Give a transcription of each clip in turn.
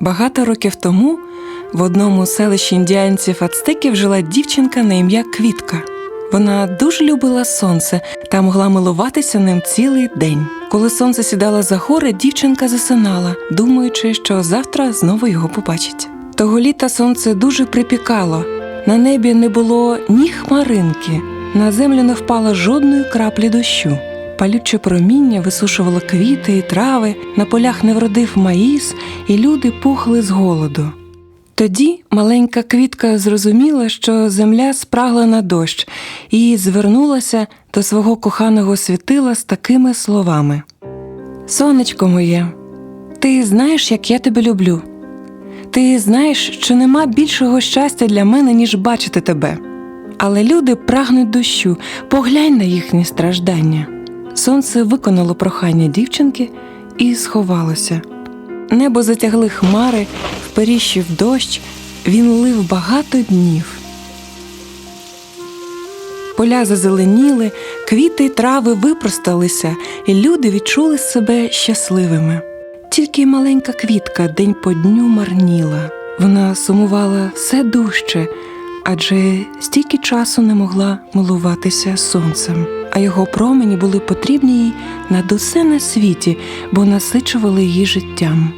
Багато років тому в одному селищі індіанців ацтеків жила дівчинка на ім'я Квітка. Вона дуже любила сонце та могла милуватися ним цілий день. Коли сонце сідало за гори, дівчинка засинала, думаючи, що завтра знову його побачить. Того літа сонце дуже припікало. На небі не було ні хмаринки, на землю не впало жодної краплі дощу. Палюче проміння висушувало квіти і трави, на полях не вродив маїс, і люди пухли з голоду. Тоді маленька квітка зрозуміла, що земля спрагла на дощ, і звернулася до свого коханого світила з такими словами: Сонечко моє, ти знаєш, як я тебе люблю. Ти знаєш, що нема більшого щастя для мене, ніж бачити тебе. Але люди прагнуть дощу, поглянь на їхні страждання. Сонце виконало прохання дівчинки і сховалося. Небо затягли хмари, вперіщив дощ, він лив багато днів. Поля зазеленіли, квіти й трави випросталися, і люди відчули себе щасливими. Тільки маленька квітка день по дню марніла. Вона сумувала все дужче, адже стільки часу не могла милуватися сонцем, а його промені були потрібні їй над усе на світі, бо насичували її життям.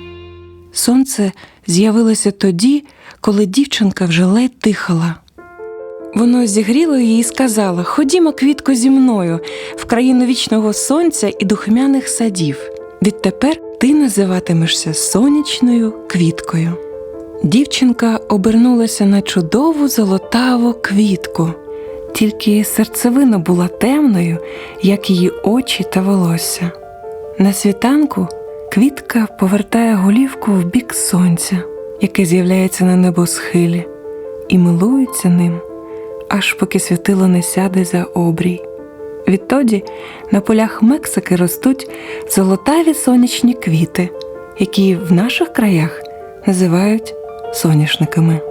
Сонце з'явилося тоді, коли дівчинка вже ледь дихала. Воно зігріло її і сказало: Ходімо, квітко, зі мною в країну вічного сонця і духмяних садів. Відтепер ти називатимешся сонячною квіткою. Дівчинка обернулася на чудову золотаву квітку, тільки серцевина була темною, як її очі та волосся. На світанку квітка повертає голівку в бік сонця, яке з'являється на небосхилі, і милується ним, аж поки світило не сяде за обрій. Відтоді на полях Мексики ростуть золотаві сонячні квіти, які в наших краях називають соняшниками.